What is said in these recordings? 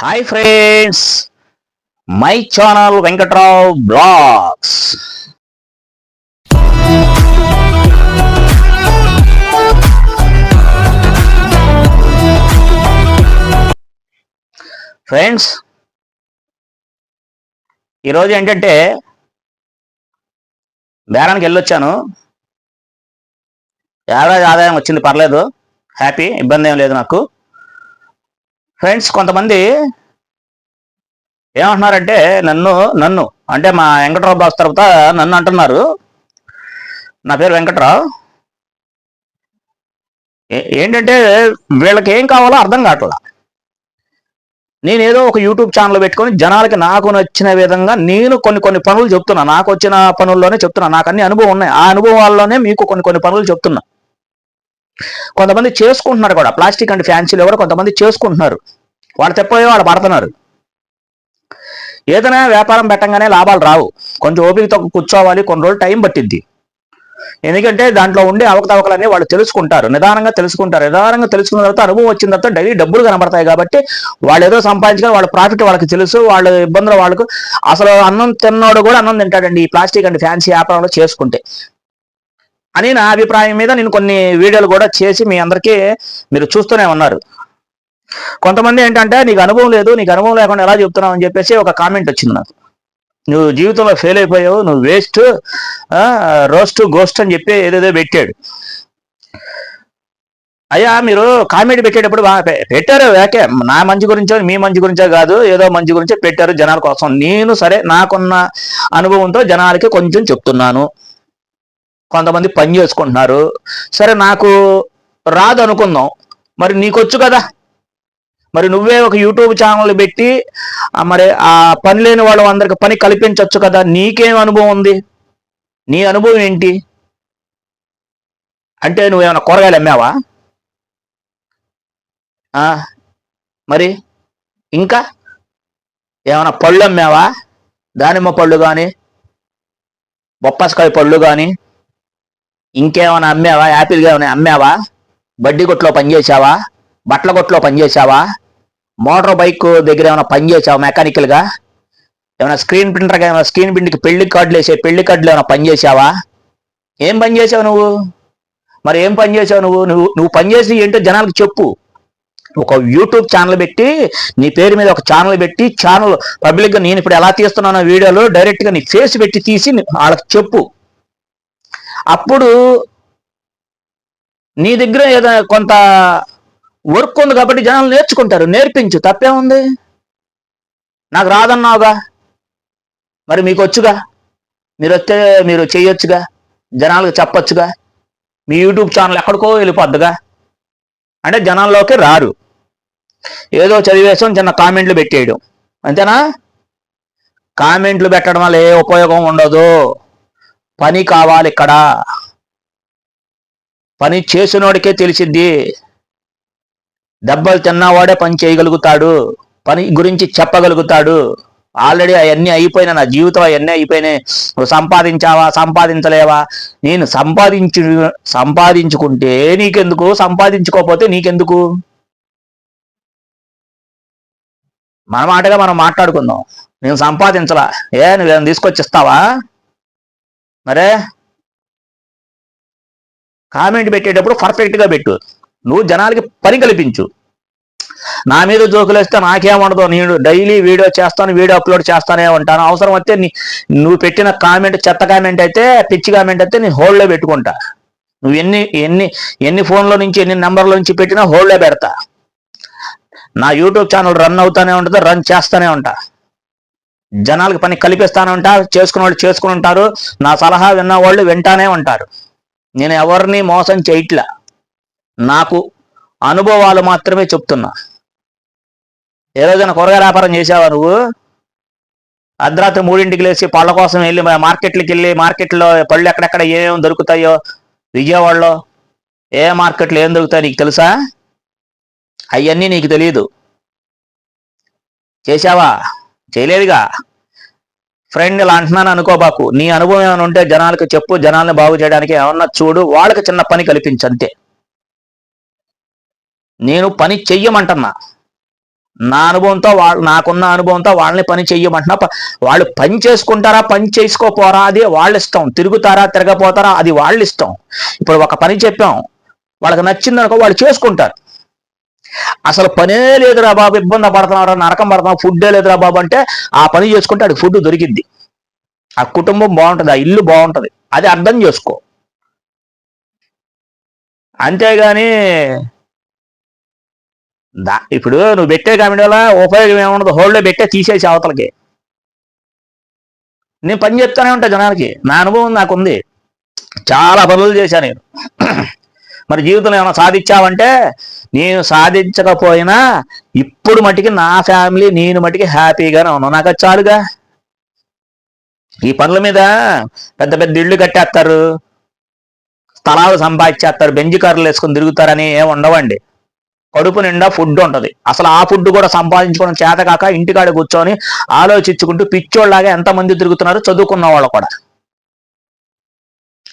Hi friends my channel Venkatrao vlogs friends ఈరోజు ఏంటంటే బేరానికి వెళ్ళొచ్చాను. యావరేజ్ ఆదాయం వచ్చింది పర్లేదు. హ్యాపీ ఇబ్బంది ఏం లేదు నాకు. ఫ్రెండ్స్ కొంతమంది ఏమంటున్నారంటే నన్ను నన్ను అంటే మా వెంకట్రావు బాస్ తర్వాత నన్ను అంటున్నారు. నా పేరు వెంకట్రావు. ఏంటంటే వీళ్ళకి ఏం కావాలో అర్థం కావట్లా. నేనేదో ఒక యూట్యూబ్ ఛానల్ పెట్టుకొని జనాలకి నాకు నచ్చిన విధంగా నేను కొన్ని కొన్ని పనులు చెప్తున్నా. నాకు వచ్చిన పనుల్లోనే చెప్తున్నా. నాకు అన్ని అనుభవం ఉన్నాయి. ఆ అనుభవాల్లోనే మీకు కొన్ని కొన్ని పనులు చెప్తున్నా. కొంతమంది చేసుకుంటున్నారు కూడా. ప్లాస్టిక్ అండ్ ఫ్యాన్సీలో కూడా కొంతమంది చేసుకుంటున్నారు. వాళ్ళు తెప్పే వాళ్ళు పడుతున్నారు. ఏదైనా వ్యాపారం పెట్టంగానే లాభాలు రావు. కొంచెం ఓపికతో కూర్చోవాలి. కొన్ని రోజులు టైం పట్టిద్ది. ఎందుకంటే దాంట్లో ఉండే అవకతవకలన్నీ వాళ్ళు తెలుసుకుంటారు. నిదానంగా తెలుసుకుంటారు. నిదానంగా తెలుసుకున్న తర్వాత అనుభవం వచ్చిన తర్వాత డైలీ డబ్బులు కనబడతాయి కాబట్టి వాళ్ళు ఏదో సంపాదించుకొని వాళ్ళ ప్రాఫిట్ వాళ్ళకి తెలుసు. వాళ్ళ ఇబ్బందులు వాళ్ళకు అసలు అన్నం తిన్నోడు కూడా అన్నం తింటాడండి. ఈ ప్లాస్టిక్ అండ్ ఫ్యాన్సీ వ్యాపారంలో చేసుకుంటే. అని నా అభిప్రాయం మీద నేను కొన్ని వీడియోలు కూడా చేసి మీ అందరికీ మీరు చూస్తూనే ఉన్నారు. కొంతమంది ఏంటంటే నీకు అనుభవం లేదు నీకు అనుభవం లేకుండా ఎలా చెప్తున్నావు? అని చెప్పేసి ఒక కామెంట్ వచ్చింది నాకు. నువ్వు జీవితంలో ఫెయిల్ అయిపోయావు నువ్వు వేస్ట్ రోస్ట్ గోస్ట్ అని చెప్పి ఏదేదో పెట్టాడు. అయ్యా మీరు కామెడీ పెట్టేటప్పుడు పెట్టారు ఓకే నా మంచి గురించో మీ మంచి గురించో కాదు ఏదో మంచి గురించో పెట్టారు జనాల కోసం. నేను సరే నాకున్న అనుభవంతో జనాలకి కొంచెం చెప్తున్నాను. కొంతమంది పని చేసుకుంటున్నారు. సరే నాకు రాదు అనుకుందాం. మరి నీకొచ్చు కదా. మరి నువ్వే ఒక యూట్యూబ్ ఛానల్ పెట్టి మరి ఆ పని లేని వాళ్ళు అందరికి పని కల్పించవచ్చు కదా. నీకేం అనుభవం ఉంది? నీ అనుభవం ఏంటి? అంటే నువ్వేమైనా కూరగాయలు అమ్మావా? మరి ఇంకా? ఏమైనా పళ్ళు అమ్మావా? దానిమ్మ పళ్ళు కానీ బొప్పాసకాయ పళ్ళు కానీ ఇంకేమైనా అమ్మావా? యాపిల్గా ఏమైనా అమ్మావా? బడ్డీ కొట్లో పనిచేసావా బట్టల కొట్లో పనిచేసావా మోటార్ బైక్ దగ్గర ఏమైనా పనిచేసావా మెకానికల్గా? ఏమైనా స్క్రీన్ ప్రింటర్గా ఏమైనా స్క్రీన్ ప్రింట్కి పెళ్ళి కార్డులు వేసే పెళ్ళి కార్డులు ఏమైనా పనిచేసావా ఏం పని చేసావు నువ్వు? మరి ఏం పని చేసావు నువ్వు? నువ్వు నువ్వు పని చేసి ఏంటో జనాలకు చెప్పు. ఒక యూట్యూబ్ ఛానల్ పెట్టి నీ పేరు మీద ఒక ఛానల్ పెట్టి ఛానల్ పబ్లిక్గా నేను ఇప్పుడు ఎలా తీస్తున్నానో వీడియోలో డైరెక్ట్గా నీ ఫేస్ పెట్టి తీసి నీ- వాళ్ళకి చెప్పు. అప్పుడు నీ దగ్గర ఏదో కొంత వర్క్ ఉంది కాబట్టి జనాలు నేర్చుకుంటారు. నేర్పించు. తప్పే ఉంది? నాకు రాదన్నావుగా? మరి మీకు వచ్చుగా మీరు వస్తే మీరు చేయొచ్చుగా జనాలకు చెప్పొచ్చుగా? మీ యూట్యూబ్ ఛానల్ ఎక్కడికో వెళ్ళిపోద్దిగా? అంటే జనాల్లోకి రారు. ఏదో చదివేసాం చిన్న కామెంట్లు పెట్టేయడం. అంతేనా? కామెంట్లు పెట్టడం వల్ల ఏ ఉపయోగం ఉండదు. పని కావాలి ఇక్కడ. పని చేసినోడికే తెలిసిద్ది దెబ్బలు తిన్నవాడే పని చేయగలుగుతాడు. పని గురించి చెప్పగలుగుతాడు. ఆల్రెడీ అవన్నీ అయిపోయినా నా జీవితం అవన్నీ అయిపోయినాయి. నువ్వు సంపాదించావా? సంపాదించలేవా? నేను సంపాదించు సంపాదించుకుంటే నీకెందుకు? సంపాదించుకోకపోతే నీకెందుకు? మన మాటగా మనం మాట్లాడుకుందాం. నేను సంపాదించలా. ఏ నువ్వేం తీసుకొచ్చి ఇస్తావా? మరే? కామెంట్ పెట్టేటప్పుడు పర్ఫెక్ట్గా పెట్టు. నువ్వు జనాలకి పని కల్పించు. నా మీద జోకులు వేస్తే నాకేమండదు. నేను డైలీ వీడియో చేస్తాను వీడియో అప్లోడ్ చేస్తానే ఉంటాను. అవసరం అయితే నీ నువ్వు పెట్టిన కామెంట్ చెత్త కామెంట్ అయితే పిచ్చి కామెంట్ అయితే నేను హోల్డ్లో పెట్టుకుంటా. నువ్వు ఎన్ని ఎన్ని ఎన్ని ఫోన్లో నుంచి ఎన్ని నెంబర్ల నుంచి పెట్టినా హోల్డ్లో పెడతా. నా యూట్యూబ్ ఛానల్ రన్ అవుతానే ఉంటుంది రన్ చేస్తూనే ఉంటా. జనాలకు పని కల్పిస్తాను ఉంటా చేసుకున్న వాళ్ళు చేసుకుని ఉంటారు. నా సలహా విన్న వాళ్ళు వింటానే ఉంటారు. నేను ఎవరిని మోసం చేయట్లా. నాకు అనుభవాలు మాత్రమే చెప్తున్నా. ఏ రోజైనా కూరగాయ వ్యాపారం చేసావా నువ్వు? అర్ధరాత్రి మూడింటికి లేచి పళ్ళ కోసం వెళ్ళి మా మార్కెట్లకి వెళ్ళి మార్కెట్లో పళ్ళు ఎక్కడెక్కడ ఏమేమి దొరుకుతాయో విజయవాడలో ఏ మార్కెట్లో ఏం దొరుకుతాయో నీకు తెలుసా? అవన్నీ నీకు తెలియదు చేశావా? చేయలేదుగా. ఫ్రెండ్ ఇలా అంటున్నాను అనుకోబాకు నీ అనుభవం ఏమైనా ఉంటే జనాలకు చెప్పు జనాల్ని బాగు చేయడానికి ఏమన్నా చూడు వాళ్ళకి చిన్న పని కల్పించు అంతే. నేను పని చెయ్యమంటున్నా. నా అనుభవంతో వాళ్ళు నాకున్న అనుభవంతో వాళ్ళని పని చెయ్యమంటున్నా. వాళ్ళు పని చేసుకుంటారా పని చేసుకోపోరా అది వాళ్ళ ఇష్టం. తిరుగుతారా తిరగపోతారా అది వాళ్ళ ఇష్టం. ఇప్పుడు ఒక పని చెప్పాం. వాళ్ళకి నచ్చిందనుకో వాళ్ళు చేసుకుంటారు. అసలు పనే లేదురా బాబు ఇబ్బంది పడుతున్నారా నరకం పడుతున్నాం ఫుడ్డే లేదురా బాబు అంటే ఆ పని చేసుకుంటే అది ఫుడ్ దొరికింది ఆ కుటుంబం బాగుంటుంది ఆ ఇల్లు బాగుంటుంది అది అర్థం చేసుకో. అంతేగాని దా ఇప్పుడు నువ్వు పెట్టే కామెడీ వల్ల ఉపయోగం ఏముండదు హోల్డ్లో పెట్టే తీసేసి అవతలకి. నేను పని చెప్తానే ఉంటా జనానికి నా అనుభవం నాకుంది. చాలా పనులు చేశాను నేను. మరి జీవితంలో ఏమైనా సాధించావంటే నేను సాధించకపోయినా ఇప్పుడు మటుకి నా ఫ్యామిలీ నేను మటుకి హ్యాపీగానే ఉన్నాను నాకు చాలుగా? ఈ పనుల మీద పెద్ద పెద్ద ఇళ్ళు కట్టేస్తారు. స్థలాలు సంపాదించేస్తారు. బెంజి కార్లు వేసుకొని తిరుగుతారని ఏమి ఉండవండి. కడుపు నిండా ఫుడ్ ఉంటుంది. అసలు ఆ ఫుడ్ కూడా సంపాదించుకోవడం చేత కాక ఇంటికాడ కూర్చొని ఆలోచించుకుంటూ పిచ్చోళ్ళలాగా ఎంతమంది తిరుగుతున్నారు? చదువుకున్న వాళ్ళు కూడా.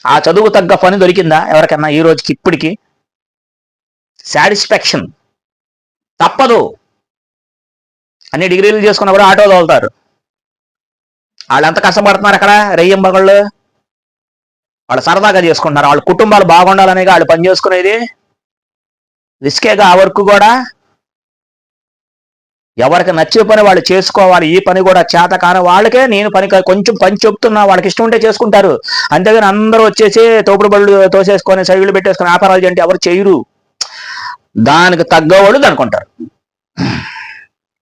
ఆ చదువు తగ్గ పని దొరికిందా? ఎవరికన్నా ఈ రోజుకి ఇప్పటికి? సాటిస్ఫాక్షన్. తప్పదు. అన్ని డిగ్రీలు చేసుకున్న కూడా ఆటో తోలుతారు. వాళ్ళు ఎంత కష్టపడుతున్నారు అక్కడ? రెయ్యం మగళ్ళు వాళ్ళు సరదాగా చేసుకుంటున్నారు. వాళ్ళ కుటుంబాలు బాగుండాలనే వాళ్ళు పని చేసుకునేది. రిస్కేగా ఆ వర్క్ కూడా. ఎవరికి నచ్చే పని వాళ్ళు చేసుకోవాలి. ఈ పని కూడా చేత కాని వాళ్ళకే నేను పని కొంచెం పని చెప్తున్నా. వాళ్ళకి ఇష్టం ఉంటే చేసుకుంటారు. అంతేగాని అందరూ వచ్చేసి తోపుడు బళ్ళు తోసేసుకొని సైడ్లు పెట్టేసుకొని వ్యాపారాలు చేయండి ఎవరు చేయరు. దానికి తగ్గవాళ్ళు అనుకుంటారు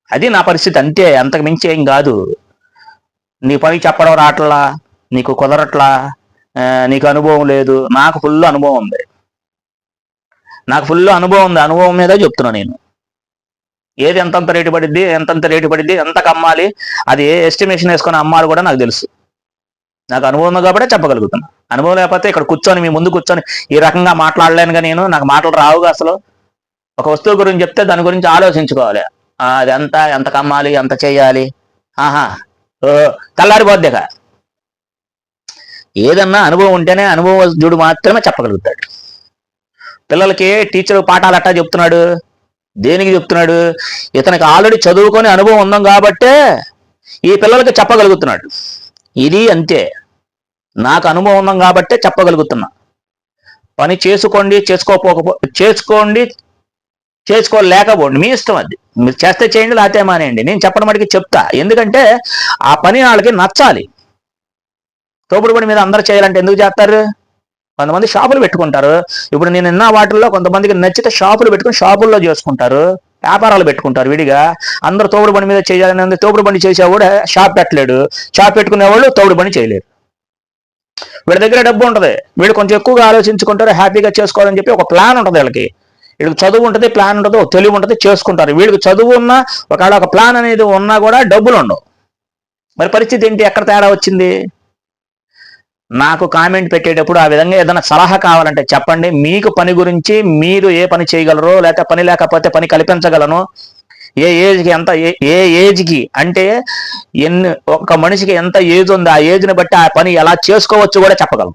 అది నా పరిస్థితి అంతే అంతకు మించి ఏం కాదు. నీ పని చెప్పడం రావట్లా నీకు కుదరట్లా నీకు అనుభవం లేదు నాకు ఫుల్ అనుభవం ఉంది. నాకు ఫుల్ అనుభవం ఉంది అనుభవం మీద చెప్తున్నా నేను. ఏది ఎంతంత రేటు పడిద్ది ఎంతంత రేటు పడిద్ది ఎంతకు అమ్మాలి అది ఏ ఎస్టిమేషన్ వేసుకొని అమ్మాలి కూడా నాకు తెలుసు. నాకు అనుభవం ఉంది కాబట్టి చెప్పగలుగుతున్నా. అనుభవం లేకపోతే ఇక్కడ కూర్చొని మీ ముందు కూర్చొని ఈ రకంగా మాట్లాడలేనుగా నేను నాకు మాటలు రావుగా అసలు. ఒక వస్తువు గురించి చెప్తే దాని గురించి ఆలోచించుకోవాలి. అది ఎంత ఎంత కమ్మాలి ఎంత చేయాలి ఆహా. ఓ తెల్లారిపోద్దిక ఏదన్నా అనుభవం ఉంటేనే అనుభవజ్ఞుడు మాత్రమే చెప్పగలుగుతాడు. పిల్లలకి టీచర్ పాఠాలు అట్టా చెప్తున్నాడు? దేనికి చెప్తున్నాడు? ఇతనికి ఆల్రెడీ చదువుకొని అనుభవం ఉందాం కాబట్టే ఈ పిల్లలకి చెప్పగలుగుతున్నాడు. ఇది అంతే. నాకు అనుభవం ఉందాం కాబట్టే చెప్పగలుగుతున్నా. పని చేసుకోండి చేసుకోకపో చేసుకోండి చేసుకోలేకపోండి. మీ ఇష్టం అది. మీరు చేస్తే చేయండి లేకపోతే మానేయండి. నేను చెప్పడం మటుకి చెప్తా. ఎందుకంటే ఆ పని వాళ్ళకి నచ్చాలి. తోపుడు పని మీద అందరూ చేయాలంటే ఎందుకు చేస్తారు? కొంతమంది షాపులు పెట్టుకుంటారు. ఇప్పుడు నేను నిన్న వాటిల్లో కొంతమందికి నచ్చితే షాపులు పెట్టుకుని షాపుల్లో చేసుకుంటారు. వ్యాపారాలు పెట్టుకుంటారు విడిగా. అందరూ తోపుడు పని మీద చేయాలని ఉంది తోపుడు పని చేసేవాడు షాప్ పెట్టలేడు. షాప్ పెట్టుకునేవాళ్ళు తోపుడు పని చేయలేరు. వీడి దగ్గర డబ్బు ఉంటుంది. వీడు కొంచెం ఎక్కువగా ఆలోచించుకుంటారు హ్యాపీగా చేసుకోవాలని చెప్పి ఒక ప్లాన్ ఉంటుంది వీళ్ళకి. వీడికి చదువు ఉంటుంది ప్లాన్ ఉండదు తెలివి ఉంటుంది చేసుకుంటారు. వీడికి చదువు ఉన్నా ఒకవేళ ఒక ప్లాన్ అనేది ఉన్నా కూడా డబ్బులు ఉండవు. మరి పరిస్థితి ఏంటి? ఎక్కడ తేడా వచ్చింది? నాకు కామెంట్ పెట్టేటప్పుడు ఆ విధంగా ఏదైనా సలహా కావాలంటే చెప్పండి. మీకు పని గురించి మీరు ఏ పని చేయగలరో లేకపోతే పని లేకపోతే పని కల్పించగలను. ఏ ఏజ్కి ఎంత ఏ- ఏ ఏజ్కి అంటే ఎన్ని ఒక మనిషికి ఎంత ఏజ్ ఉందో ఆ ఏజ్ని బట్టి ఆ పని ఎలా చేసుకోవచ్చు కూడా చెప్పగలం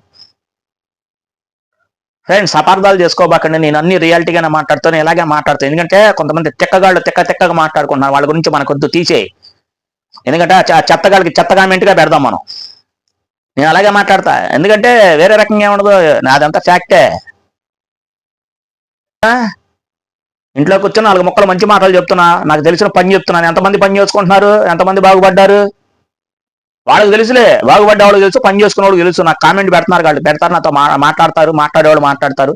ఫ్రెండ్స్ అపార్థాలు చేసుకోబాకండి. నేను అన్ని రియాలిటీగానే మాట్లాడుతాను ఇలాగే మాట్లాడుతాను ఎందుకంటే కొంతమంది తిక్కగాళ్ళు తిక్క తిక్కగా మాట్లాడుకుంటున్నారు. వాళ్ళ గురించి మనకొద్దు తీసేయి. ఎందుకంటే చెత్తగాళ్ళకి చెత్త కామెంట్గా పెడదాం మనం. నేను అలాగే మాట్లాడతా. ఎందుకంటే వేరే రకంగా ఏముండదు. నాదంతా ఫ్యాక్టే. ఇంట్లో కూర్చొని నాలుగు మొక్కలు మంచి మాటలు చెప్తున్నా. నాకు తెలిసిన పని చెప్తున్నాను ఎంతమంది పని చేసుకుంటున్నారు? ఎంతమంది బాగుపడ్డారు? వాళ్ళకి తెలుసులే బాగుపడ్డ వాళ్ళకి తెలుసు పని చేసుకున్న వాళ్ళకి తెలుసు. నాకు కామెంట్ పెడుతున్నారు వాళ్ళు పెడతారు నాతో మాట్లాడతారు మాట్లాడేవాళ్ళు మాట్లాడతారు.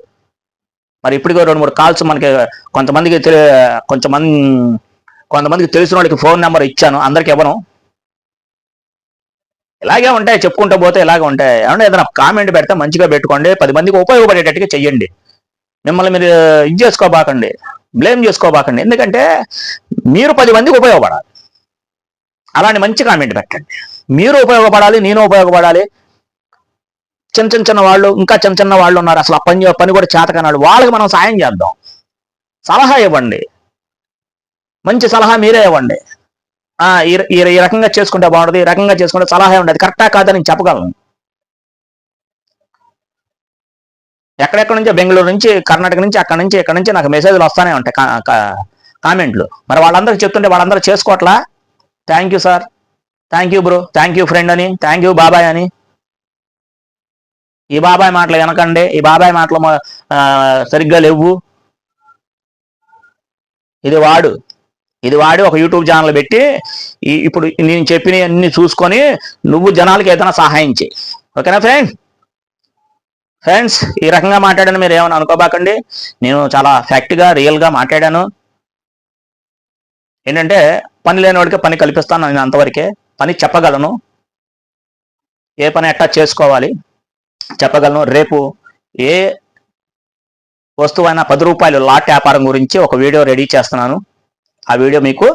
మరి ఇప్పటికే రెండు మూడు కాల్స్ మనకి కొంతమందికి తెలి- కొంతమంది కొంతమందికి తెలిసిన వాళ్ళకి ఫోన్ నెంబర్ ఇచ్చాను. అందరికి ఇవ్వను. ఇలాగే ఉంటాయి చెప్పుకుంటూ పోతే ఇలాగే ఉంటాయి. ఏమన్నా ఏదైనా కామెంట్ పెడితే మంచిగా పెట్టుకోండి పది మందికి ఉపయోగపడేటట్టుగా చెయ్యండి. మిమ్మల్ని మీరు ఇది చేసుకోబాకండి బ్లేమ్ చేసుకోబాకండి. ఎందుకంటే మీరు పది మందికి ఉపయోగపడాలి. అలాంటి మంచి కామెంట్ పెట్టండి. మీరు ఉపయోగపడాలి నేను ఉపయోగపడాలి. చిన్న చిన్న చిన్న వాళ్ళు ఇంకా చిన్న చిన్న వాళ్ళు ఉన్నారు. అసలు ఆ పని పని కూడా చేతకన్నాడు వాళ్ళకి మనం సాయం చేద్దాం. సలహా ఇవ్వండి. మంచి సలహా మీరే ఇవ్వండి. ఈ ఈ రకంగా చేసుకుంటే బాగుంటుంది ఈ రకంగా చేసుకుంటే సలహా ఉండదు కరెక్టా కాదని నేను చెప్పగలను. ఎక్కడెక్కడ నుంచో బెంగళూరు నుంచి కర్ణాటక నుంచి అక్కడ నుంచి ఇక్కడ నుంచి నాకు మెసేజ్లు వస్తానే ఉంటాయి కా- కా- కామెంట్లు. మరి వాళ్ళందరికీ చెప్తుంటే వాళ్ళందరూ చేసుకోవట్లా? Thank you sir. Thank you bro thank you friend అని. థ్యాంక్ యూ బాబాయ్ అని. ఈ బాబాయ్ మాటలు వినకండి. ఈ బాబాయ్ మాటలు సరిగ్గా లేవు. ఇది వాడు. ఇది వాడి ఒక యూట్యూబ్ ఛానల్ పెట్టి ఇప్పుడు నేను చెప్పినవి అన్ని చూసుకొని నువ్వు జనాలకి ఏదైనా సహాయం చేయి. ఓకేనా ఫ్రెండ్ ఫ్రెండ్స్ ఈ రకంగా మాట్లాడాను మీరు ఏమైనా అనుకోబాకండి. నేను చాలా ఫ్యాక్ట్గా రియల్గా మాట్లాడాను. ఏంటంటే పని లేని వాడికి పని కల్పిస్తాను నేను అంతవరకే. పని చెప్పగలను. ఏ పని ఎట్టా చేసుకోవాలి? చెప్పగలను. రేపు ఏ వస్తువైనా పది రూపాయలు లాట్ వ్యాపారం గురించి ఒక వీడియో రెడీ చేస్తున్నాను. ఆ వీడియో మీకు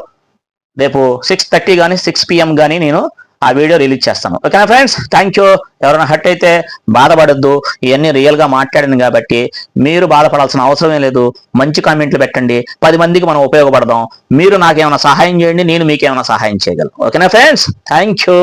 రేపు సిక్స్ థర్టీ కానీ సిక్స్ పిఎం కానీ నేను ఆ వీడియో రిలీజ్ చేస్తాను. ఓకేనా ఫ్రెండ్స్ థ్యాంక్ యూ ఎవరైనా హట్ అయితే బాధపడద్దు. ఇవన్నీ రియల్గా మాట్లాడింది కాబట్టి మీరు బాధపడాల్సిన అవసరమే లేదు. మంచి కామెంట్లు పెట్టండి. పది మందికి మనం ఉపయోగపడదాం. మీరు నాకేమైనా సహాయం చేయండి నేను మీకు ఏమైనా సహాయం చేయగలను. ఓకేనా ఫ్రెండ్స్ థ్యాంక్ యూ